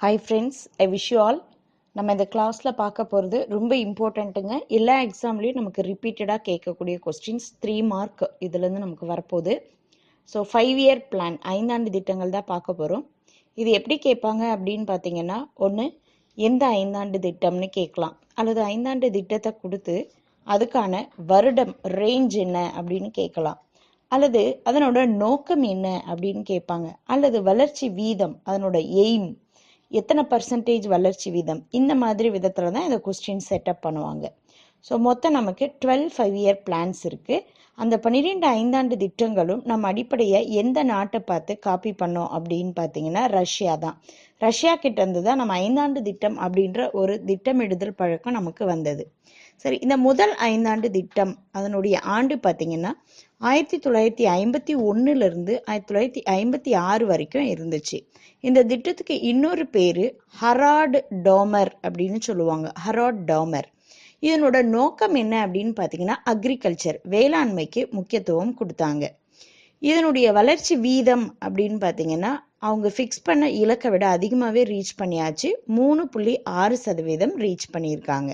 Hi friends I wish you all நம்ம இந்த கிளாஸில் பார்க்க போகிறது ரொம்ப இம்பார்ட்டண்ட்டுங்க எல்லா எக்ஸாம்லேயும் நமக்கு ரிப்பீட்டடாக கேட்கக்கூடிய கொஸ்டின்ஸ் த்ரீ மார்க் இதுலேருந்து நமக்கு வரப்போகுது. ஸோ ஃபைவ் இயர் பிளான் ஐந்தாண்டு திட்டங்கள் தான் பார்க்க போகிறோம் இது எப்படி கேட்பாங்க அப்படின்னு பார்த்தீங்கன்னா ஒன்று எந்த ஐந்தாண்டு திட்டம்னு கேட்கலாம். அல்லது ஐந்தாண்டு திட்டத்தை கொடுத்து அதுக்கான வருடம் ரேஞ்ச் என்ன அப்படின்னு கேட்கலாம். அல்லது அதனோட நோக்கம் என்ன அப்படின்னு கேட்பாங்க. அல்லது வளர்ச்சி வீதம் அதனோட எய்ம் எத்தனை பர்சன்டேஜ் வளர்ச்சி வீதம்? இந்த மாதிரி விதத்தில் தான் இந்த கொஸ்டின் செட்டப் பண்ணுவாங்க. ஸோ மொத்தம் நமக்கு டுவெல் ஃபைவ் இயர் பிளான்ஸ் இருக்குது அந்த பன்னிரெண்டு ஐந்தாண்டு திட்டங்களும் நம்ம அடிப்படையை எந்த நாட்டை பார்த்து காப்பி பண்ணோம் அப்படின்னு பார்த்தீங்கன்னா ரஷ்யா தான். ரஷ்யா கிட்ட இருந்து தான் நம்ம ஐந்தாண்டு திட்டம் அப்படின்ற ஒரு திட்டமிடுதல் பழக்கம் நமக்கு வந்தது. சரி இந்த முதல் ஐந்தாண்டு திட்டம் அதனுடைய ஆண்டு பார்த்தீங்கன்னா ஆயிரத்தி தொள்ளாயிரத்தி ஐம்பத்தி ஒன்றுலேருந்து ஆயிரத்தி தொள்ளாயிரத்தி ஐம்பத்தி ஆறு வரைக்கும் இருந்துச்சு. இந்த திட்டத்துக்கு இன்னொரு பேர் ஹராட் டோமர் அப்படின்னு சொல்லுவாங்க. ஹராட் டோமர். இதனோட நோக்கம் என்ன அப்படின்னு பார்த்தீங்கன்னா அக்ரிகல்ச்சர் வேளாண்மைக்கு முக்கியத்துவம் கொடுத்தாங்க. இதனுடைய வளர்ச்சி வீதம் அப்படின்னு பார்த்தீங்கன்னா அவங்க ஃபிக்ஸ் பண்ண இலக்கை விட அதிகமாகவே ரீச் பண்ணியாச்சு. மூணு புள்ளி ஆறு சதவீதம் ரீச் பண்ணியிருக்காங்க.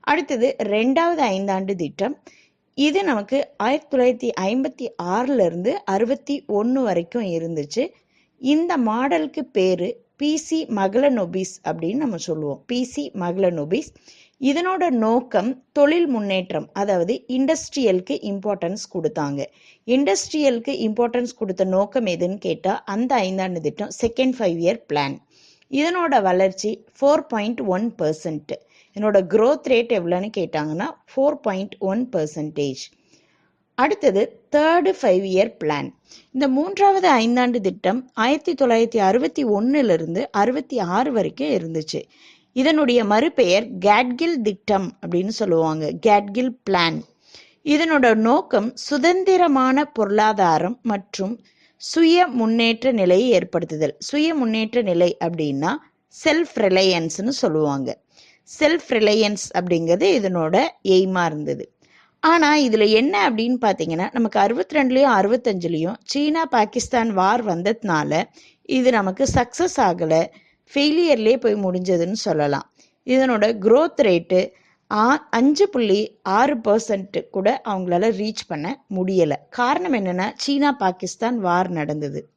அடுத்தது ரெண்டாவது ஐந்தாண்டு திட்டம். இது நமக்கு ஆயிரத்தி தொள்ளாயிரத்தி ஐம்பத்தி ஆறிலிருந்து அறுபத்தி ஒன்று வரைக்கும் இருந்துச்சு. இந்த மாடலுக்கு பேர் பிசி மகளநொபிஸ் அப்படின்னு நம்ம சொல்லுவோம். பிசி மகளநொபிஸ். இதனோட நோக்கம் தொழில் முன்னேற்றம் அதாவது இண்டஸ்ட்ரியலுக்கு இம்பார்ட்டன்ஸ் கொடுத்தாங்க. இண்டஸ்ட்ரியலுக்கு இம்பார்ட்டன்ஸ் கொடுத்த நோக்கம் எதுன்னு கேட்டால் அந்த ஐந்தாண்டு திட்டம் செகண்ட் ஃபைவ் இயர் பிளான் இதனோட வளர்ச்சி ஃபோர் பாயிண்ட் ஒன் பர்சன்ட்டு என்னோட க்ரோத் ரேட் எவ்வளோன்னு கேட்டாங்கன்னா ஃபோர் பாயிண்ட் ஒன் பர்சன்டேஜ் அடுத்தது தேர்டு ஃபைவ் இயர் பிளான் இந்த மூன்றாவது ஐந்தாண்டு திட்டம் ஆயிரத்தி தொள்ளாயிரத்தி அறுபத்தி ஒன்றுலேருந்து அறுபத்தி ஆறு வரைக்கும் இருந்துச்சு. இதனுடைய மறுபெயர் கேட்கில் திட்டம் அப்படின்னு சொல்லுவாங்க. கேட்கில் பிளான் இதனோட நோக்கம் சுதந்திரமான பொருளாதாரம் மற்றும் சுய முன்னேற்ற நிலையை ஏற்படுத்துதல். சுய முன்னேற்ற நிலை அப்படின்னா செல்ஃப் ரிலையன்ஸ்னு சொல்லுவாங்க. செல்ஃப் ரிலையன்ஸ் அப்படிங்கிறது இதனோட எய்மாக இருந்தது. ஆனால் இதில் என்ன அப்படின்னு பார்த்தீங்கன்னா நமக்கு அறுபத்தி ரெண்டுலேயும் அறுபத்தஞ்சுலேயும் சீனா பாகிஸ்தான் வார் வந்ததுனால இது நமக்கு சக்ஸஸ் ஆகலை. ஃபெயிலியர்லேயே போய் முடிஞ்சதுன்னு சொல்லலாம். இதனோட க்ரோத் ரேட்டு ஆ அஞ்சு புள்ளி ஆறு பர்சன்ட் கூட அவங்களால ரீச் பண்ண முடியலை. காரணம் என்னென்னா சீனா பாகிஸ்தான் வார் நடந்தது.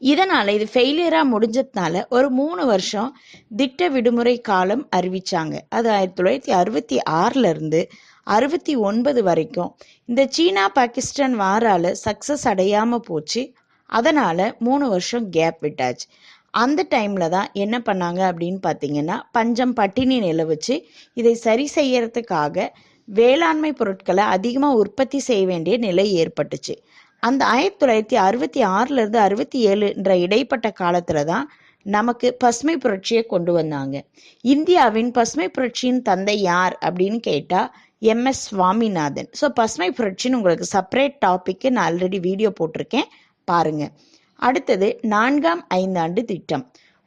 இதனால் இது ஃபெயிலியராக முடிஞ்சதுனால ஒரு மூணு வருஷம் திட்ட விடுமுறை காலம் அறிவித்தாங்க அது ஆயிரத்தி தொள்ளாயிரத்தி அறுபத்தி ஆறிலிருந்து அறுபத்தி ஒன்பது வரைக்கும். இந்த சீனா பாகிஸ்தான் வாரால் சக்ஸஸ் அடையாமல் போச்சு. அதனால் மூணு வருஷம் கேப் விட்டாச்சு. அந்த டைமில் தான் என்ன பண்ணாங்க அப்படின்னு பார்த்தீங்கன்னா பஞ்சம் பட்டினி நிலவுச்சு இதை சரி செய்யறதுக்காக வேளாண்மை பொருட்களை அதிகமாக உற்பத்தி செய்ய வேண்டிய நிலை ஏற்பட்டுச்சு. அந்த ஆயிரத்தி தொள்ளாயிரத்தி அறுபத்தி ஆறுலேருந்து அறுபத்தி ஏழுன்ற இடைப்பட்ட காலத்தில் தான் நமக்கு பசுமை புரட்சியை கொண்டு வந்தாங்க. இந்தியாவின் பசுமை புரட்சியின் தந்தை யார் அப்படின்னு கேட்டால் எம்எஸ் சுவாமிநாதன். ஸோ பசுமை புரட்சின்னு உங்களுக்கு செப்பரேட் டாப்பிக்கு நான் ஆல்ரெடி வீடியோ போட்டிருக்கேன். பாருங்கள் அடுத்தது நான்காம் ஐந்தாண்டு திட்டம்.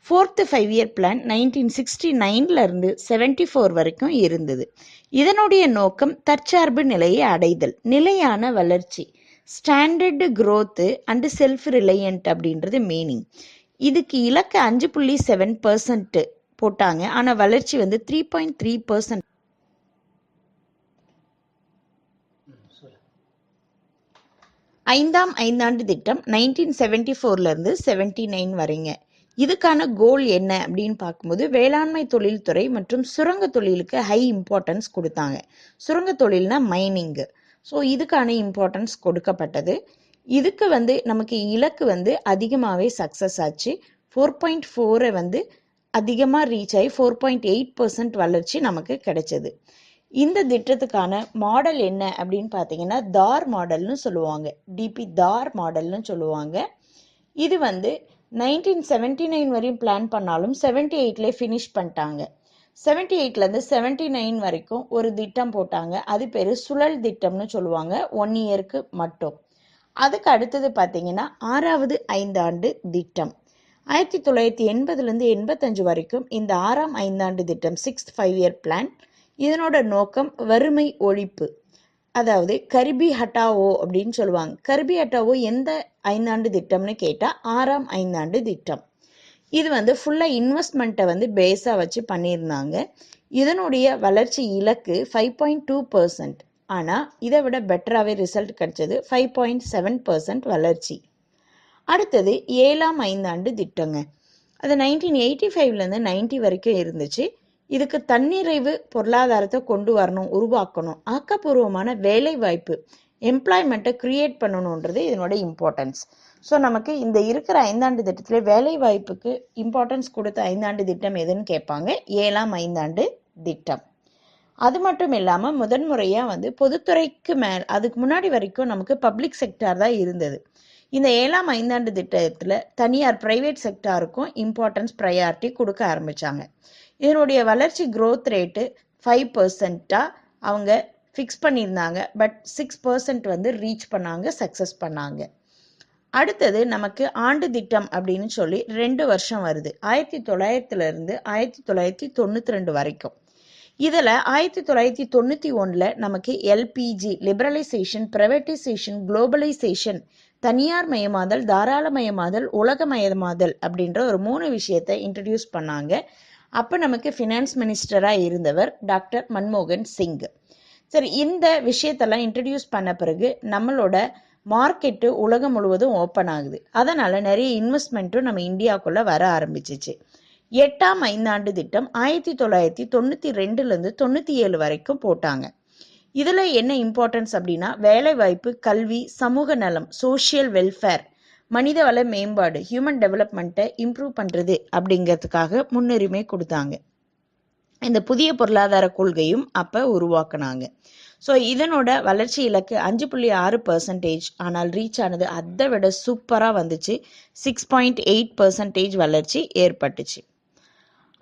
Fourth five year plan nineteen sixty நைன்லேருந்து seventy four வரைக்கும் இருந்தது. இதனுடைய நோக்கம் தற்சார்பு நிலையை அடைதல் நிலையான வளர்ச்சி. Standard growth and self reliant அப்படின்றது மீனிங் இதுக்கு இலக்கு அஞ்சு புள்ளி செவன் பர்சன்ட்டு போட்டாங்க. ஆனால் வளர்ச்சி வந்து த்ரீ பாயிண்ட் த்ரீ பர்சன்ட் ஐந்தாம் ஐந்தாண்டு திட்டம் நைன்டீன் செவன்டி ஃபோர்லேருந்து செவன்டி நைன் வரைங்க. இதுக்கான கோல் என்ன அப்படின்னு பார்க்கும்போது வேளாண்மை தொழில்துறை மற்றும் சுரங்க தொழிலுக்கு ஹை இம்பார்ட்டன்ஸ் கொடுத்தாங்க. சுரங்க தொழில்னா மைனிங்கு ஸோ இதுக்கான இம்பார்ட்டன்ஸ் கொடுக்கப்பட்டது. இதுக்கு வந்து நமக்கு இலக்கு வந்து அதிகமாகவே சக்ஸஸ் ஆச்சு. ஃபோர் பாயிண்ட் ஃபோரை வந்து அதிகமாக ரீச் ஆகி ஃபோர் பாயிண்ட் எயிட் பர்சன்ட் வளர்ச்சி நமக்கு கிடைச்சது. இந்த திட்டத்துக்கான மாடல் என்ன அப்படின்னு பார்த்தீங்கன்னா தார் மாடல்னு சொல்லுவாங்க. டிபி தார் மாடல்னு சொல்லுவாங்க. இது வந்து நைன்டீன் செவன்ட்டி நைன் வரையும் பிளான் பண்ணாலும் செவன்ட்டி எயிட்லேயே ஃபினிஷ் பண்ணிட்டாங்க. செவன்டி எயிட்லேருந்து செவன்டி நைன் வரைக்கும் ஒரு திட்டம் போட்டாங்க. அது பேர் சுழல் திட்டம்னு சொல்லுவாங்க. ஒன் இயருக்கு மட்டும். அதுக்கு அடுத்தது பார்த்தீங்கன்னா ஆறாவது ஐந்தாண்டு திட்டம். ஆயிரத்தி தொள்ளாயிரத்தி எண்பதுலேருந்து எண்பத்தஞ்சு வரைக்கும் இந்த ஆறாம் ஐந்தாண்டு திட்டம் சிக்ஸ்த் ஃபைவ் இயர் பிளான் இதனோட நோக்கம் வறுமை ஒழிப்பு. அதாவது கரிபி ஹட்டாவோ அப்படின்னு சொல்லுவாங்க. கரிபி ஹட்டாவோ எந்த ஐந்தாண்டு திட்டம்னு கேட்டால் ஆறாம் ஐந்தாண்டு திட்டம். இது வந்து ஃபுல்லாக இன்வெஸ்ட்மெண்ட்டை வந்து பேஸாக வச்சு பண்ணியிருந்தாங்க. இதனுடைய வளர்ச்சி இலக்கு ஃபைவ் பாயிண்ட் டூ பர்சன்ட் ஆனால் இதை விட பெட்டராகவே ரிசல்ட் கிடைச்சது ஃபைவ் பாயிண்ட் செவன் பர்சன்ட் வளர்ச்சி. அடுத்தது ஏழாம் ஐந்தாண்டு திட்டங்க. அது நைன்டீன் எயிட்டி ஃபைவ்லேருந்து நைன்டி வரைக்கும் இருந்துச்சு. இதுக்கு தன்னிறைவு பொருளாதாரத்தை கொண்டு வரணும் உருவாக்கணும். ஆக்கப்பூர்வமான வேலை வாய்ப்பு எம்ப்ளாய்மெண்ட்டை க்ரியேட் பண்ணணுன்றது இதனோட இம்பார்ட்டன்ஸ் ஸோ நமக்கு இந்த இருக்கிற ஐந்தாண்டு திட்டத்தில் வேலை வாய்ப்புக்கு இம்பார்ட்டன்ஸ் கொடுத்த ஐந்தாண்டு திட்டம் எதுன்னு கேட்பாங்க? ஏழாம் ஐந்தாண்டு திட்டம். அது மட்டும் இல்லாமல் முதன்முறையாக வந்து பொதுத்துறைக்கு மேல் அதுக்கு முன்னாடி வரைக்கும் நமக்கு பப்ளிக் செக்டார் தான் இருந்தது. இந்த ஏழாம் ஐந்தாண்டு திட்டத்தில் தனியார் பிரைவேட் செக்டாருக்கும் இம்பார்ட்டன்ஸ் ப்ரையாரிட்டி கொடுக்க ஆரம்பித்தாங்க இதனுடைய வளர்ச்சி க்ரோத் ரேட்டு ஃபைவ் பர்சண்ட்டாக அவங்க ஃபிக்ஸ் பண்ணியிருந்தாங்க. பட் சிக்ஸ் பர்சன்ட் வந்து ரீச் பண்ணாங்க சக்ஸஸ் பண்ணாங்க. அடுத்தது நமக்கு ஆண்டு திட்டம் அப்படின்னு சொல்லி ரெண்டு வருஷம் வருது. ஆயிரத்தி தொள்ளாயிரத்துலேருந்து ஆயிரத்தி தொள்ளாயிரத்தி தொண்ணூற்றி ரெண்டு வரைக்கும். இதில் ஆயிரத்தி தொள்ளாயிரத்தி தொண்ணூற்றி ஒன்றில் நமக்கு எல்பிஜி லிபரலைசேஷன் ப்ரைவேட்டைசேஷன் குளோபலைசேஷன் தனியார் மயமாதல் தாராளமயமாதல் உலகமயமாதல் அப்படின்ற ஒரு மூணு விஷயத்தை இன்ட்ரடியூஸ் பண்ணாங்க. அப்போ நமக்கு ஃபினான்ஸ் மினிஸ்டராக இருந்தவர் டாக்டர் மன்மோகன் சிங். சரி இந்த விஷயத்தெல்லாம் இன்ட்ரடியூஸ் பண்ண பிறகு நம்மளோட மார்க்கெட்டு உலகம் முழுவதும் ஓப்பன் ஆகுது. அதனால் நிறைய இன்வெஸ்ட்மெண்ட்டும் நம்ம இந்தியாவுக்குள்ளே வர ஆரம்பிச்சிச்சு. எட்டாம் ஐந்தாண்டு திட்டம் ஆயிரத்தி தொள்ளாயிரத்தி தொண்ணூற்றி ரெண்டுலேருந்து தொண்ணூற்றி ஏழு வரைக்கும் போட்டாங்க. இதில் என்ன இம்பார்ட்டன்ஸ் அப்படின்னா வேலைவாய்ப்பு கல்வி சமூக நலம் சோஷியல் வெல்ஃபேர் மனிதவள மேம்பாடு ஹியூமன் டெவலப்மெண்ட்டை இம்ப்ரூவ் பண்ணுறது அப்படிங்கிறதுக்காக முன்னுரிமை கொடுத்தாங்க. இந்த புதிய பொருளாதார கொள்கையும் அப்போ உருவாக்குனாங்க. ஸோ இதனோட வளர்ச்சி இலக்கு அஞ்சு புள்ளி ஆறு பர்சன்டேஜ் ஆனால் ரீச் ஆனது அதை விட சூப்பராக வந்துச்சு. சிக்ஸ் பாயிண்ட் எயிட் பர்சன்டேஜ் வளர்ச்சி ஏற்பட்டுச்சு.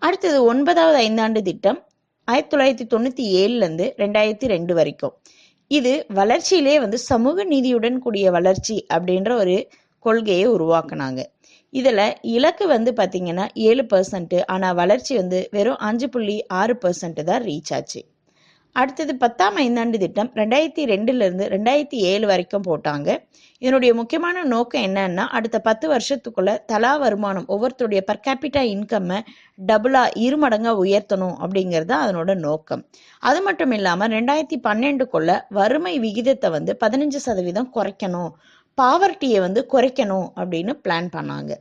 அடுத்தது ஒன்பதாவது ஐந்தாண்டு திட்டம் ஆயிரத்தி தொள்ளாயிரத்தி தொண்ணூற்றி ஏழுலேருந்து ரெண்டாயிரத்தி ரெண்டு வரைக்கும். இது வளர்ச்சியிலே வந்து சமூக நீதியுடன் கூடிய வளர்ச்சி அப்படின்ற ஒரு கொள்கையை உருவாக்குனாங்க. இதில் இலக்கு வந்து பார்த்திங்கன்னா ஏழு பர்சன்ட்டு ஆனால் வளர்ச்சி வந்து வெறும் அஞ்சு புள்ளி ஆறு பர்சன்ட்டு தான் ரீச் ஆச்சு. அடுத்தது பத்தாம் ஐந்தாண்டு திட்டம் ரெண்டாயிரத்தி ரெண்டுலேருந்து ரெண்டாயிரத்தி ஏழு வரைக்கும் போட்டாங்க. இதனுடைய முக்கியமான நோக்கம் என்னன்னா அடுத்த பத்து வருஷத்துக்குள்ள தலா வருமானம் ஒவ்வொருத்தருடைய பர் கேபிட்டா இன்கம்மை டபுளாக இரு மடங்காக உயர்த்தணும் அப்படிங்கிறது தான் அதனோட நோக்கம். அது மட்டும் இல்லாமல் ரெண்டாயிரத்தி பன்னெண்டுக்குள்ள வறுமை விகிதத்தை வந்து பதினஞ்சு சதவீதம் குறைக்கணும் பாவர்ட்டியை வந்து குறைக்கணும் அப்படின்னு பிளான் பண்ணாங்க.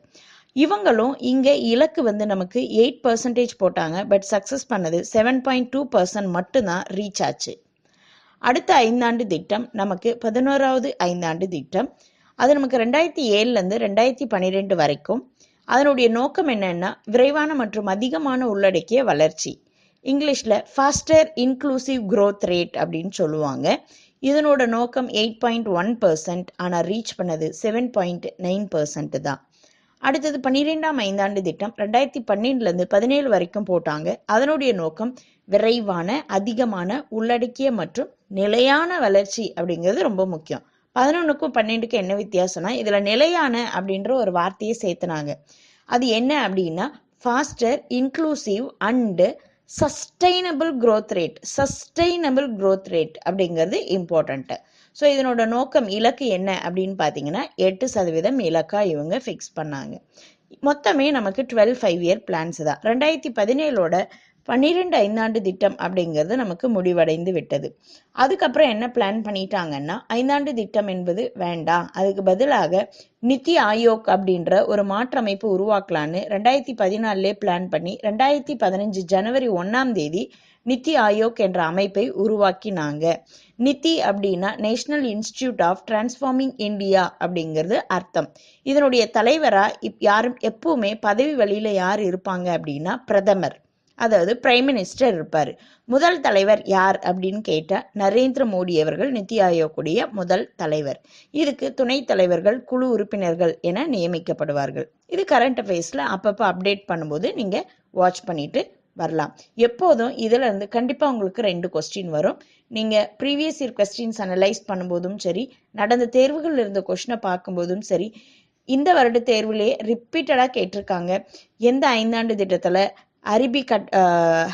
இவங்களும் இங்கே இலக்கு வந்து நமக்கு எயிட் பர்சன்டேஜ் போட்டாங்க பட் சக்ஸஸ் பண்ணது செவன் பாயிண்ட் டூ பர்சன்ட் மட்டும்தான் ரீச் ஆச்சு. அடுத்த ஐந்தாண்டு திட்டம் நமக்கு பதினோராவது ஐந்தாண்டு திட்டம். அது நமக்கு ரெண்டாயிரத்தி ஏழுலேருந்து ரெண்டாயிரத்தி பன்னிரெண்டு வரைக்கும். அதனுடைய நோக்கம் என்னென்னா விரைவான மற்றும் அதிகமான உள்ளடக்கிய வளர்ச்சி. இங்கிலீஷில் ஃபாஸ்டர் இன்க்ளூசிவ் க்ரோத் ரேட் அப்படின்னு சொல்லுவாங்க. இதனோட நோக்கம் எயிட் பாயிண்ட் ஒன் பர்சன்ட் ஆனால் ரீச் பண்ணது செவன் பாயிண்ட் நைன் பர்சன்ட் தான். அடுத்தது பன்னிரெண்டாம் ஐந்தாண்டு திட்டம் ரெண்டாயிரத்தி பன்னெண்டுலேருந்து பதினேழு வரைக்கும் போட்டாங்க. அதனுடைய நோக்கம் விரைவான அதிகமான உள்ளடக்கிய மற்றும் நிலையான வளர்ச்சி அப்படிங்கிறது ரொம்ப முக்கியம். பதினொன்றுக்கும் பன்னெண்டுக்கும் என்ன வித்தியாசம்னா இதில் நிலையான அப்படின்ற ஒரு வார்த்தையை சேர்த்துனாங்க. அது என்ன அப்படின்னா faster inclusive and sustainable growth rate sustainable growth rate அப்படிங்கிறது இம்பார்ட்டண்ட்டு ஸோ இதனோட நோக்கம் இலக்கு என்ன அப்படின்னு பார்த்தீங்கன்னா எட்டு சதவீதம் இலக்காக இவங்க ஃபிக்ஸ் பண்ணாங்க. மொத்தமே நமக்கு டுவெல் ஃபைவ் இயர் பிளான்ஸ் தான். ரெண்டாயிரத்தி பதினேழோட பன்னிரெண்டு ஐந்தாண்டு திட்டம் அப்படிங்கிறது நமக்கு முடிவடைந்து விட்டது. அதுக்கப்புறம் என்ன பிளான் பண்ணிட்டாங்கன்னா ஐந்தாண்டு திட்டம் என்பது வேண்டாம். அதுக்கு பதிலாக நித்தி ஆயோக் அப்படின்ற ஒரு மாற்றமைப்பு உருவாக்கலான்னு ரெண்டாயிரத்தி பதினாலே பிளான் பண்ணி ரெண்டாயிரத்தி பதினஞ்சு ஜனவரி ஒன்றாம் தேதி நித்தி ஆயோக் என்ற அமைப்பை உருவாக்கினாங்க. நித்தி அப்படின்னா national institute of transforming India அப்படிங்கிறது அர்த்தம். இதனுடைய தலைவராக இப் யாரும் எப்பவுமே பதவி வழியில் யார் இருப்பாங்க அப்படின்னா பிரதமர். அதாவது பிரைம் மினிஸ்டர் இருப்பார். முதல் தலைவர் யார் அப்படின்னு கேட்டால் நரேந்திர மோடி அவர்கள் நித்தி ஆயோக்குடைய முதல் தலைவர். இதுக்கு துணைத் தலைவர்கள் குழு உறுப்பினர்கள் என நியமிக்கப்படுவார்கள். இது கரண்ட் அஃபேர்ஸில் அப்பப்போ அப்டேட் பண்ணும்போது நீங்கள் வாட்ச் பண்ணிட்டு வரலாம். எப்போதும் இதில் இருந்து கண்டிப்பாக உங்களுக்கு ரெண்டு கொஸ்டின் வரும். நீங்கள் ப்ரீவியஸ் இயர் கொஸ்டின்ஸ் அனலைஸ் பண்ணும்போதும் சரி நடந்த தேர்வுகள் இருந்த கொஷினை பார்க்கும்போதும் சரி இந்த வருட தேர்விலே ரிப்பீட்டடாக கேட்டிருக்காங்க. எந்த ஐந்தாண்டு திட்டத்தில் அரிபி கட்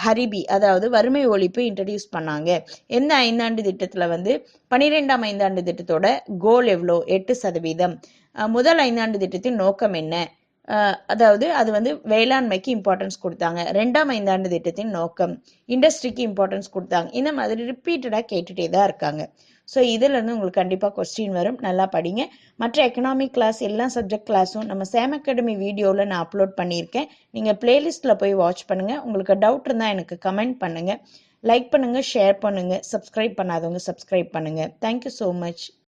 ஹரிபி அதாவது வறுமை ஒழிப்பு இன்ட்ரடியூஸ் பண்ணாங்க. எந்த ஐந்தாண்டு திட்டத்தில் வந்து? பன்னிரெண்டாம் ஐந்தாண்டு திட்டத்தோட கோல் எவ்வளோ? எட்டு சதவீதம். முதல் ஐந்தாண்டு திட்டத்தின் நோக்கம் என்ன? அதாவது அது வந்து வேளாண்மைக்கு இம்பார்ட்டன்ஸ் கொடுத்தாங்க. ரெண்டாம் ஐந்தாண்டு திட்டத்தின் நோக்கம் இண்டஸ்ட்ரிக்கு இம்பார்ட்டன்ஸ் கொடுத்தாங்க. இந்த மாதிரி ரிப்பீட்டடாக கேட்டுகிட்டே தான் இருக்காங்க. ஸோ இதிலேருந்து உங்களுக்கு கண்டிப்பாக கொஸ்டின் வரும். நல்லா படிங்க. மற்ற எக்கனாமிக் கிளாஸ் எல்லா சப்ஜெக்ட் கிளாஸும் நம்ம சேம் அகாடமி வீடியோவில் நான் அப்லோட் பண்ணியிருக்கேன். நீங்கள் பிளேலிஸ்ட்டில் போய் வாட்ச் பண்ணுங்கள் உங்களுக்கு டவுட் இருந்தால் எனக்கு கமெண்ட் பண்ணுங்கள் லைக் பண்ணுங்கள் ஷேர் பண்ணுங்கள் சப்ஸ்கிரைப் பண்ணாதவங்க சப்ஸ்கிரைப் பண்ணுங்கள் தேங்க்யூ ஸோ மச்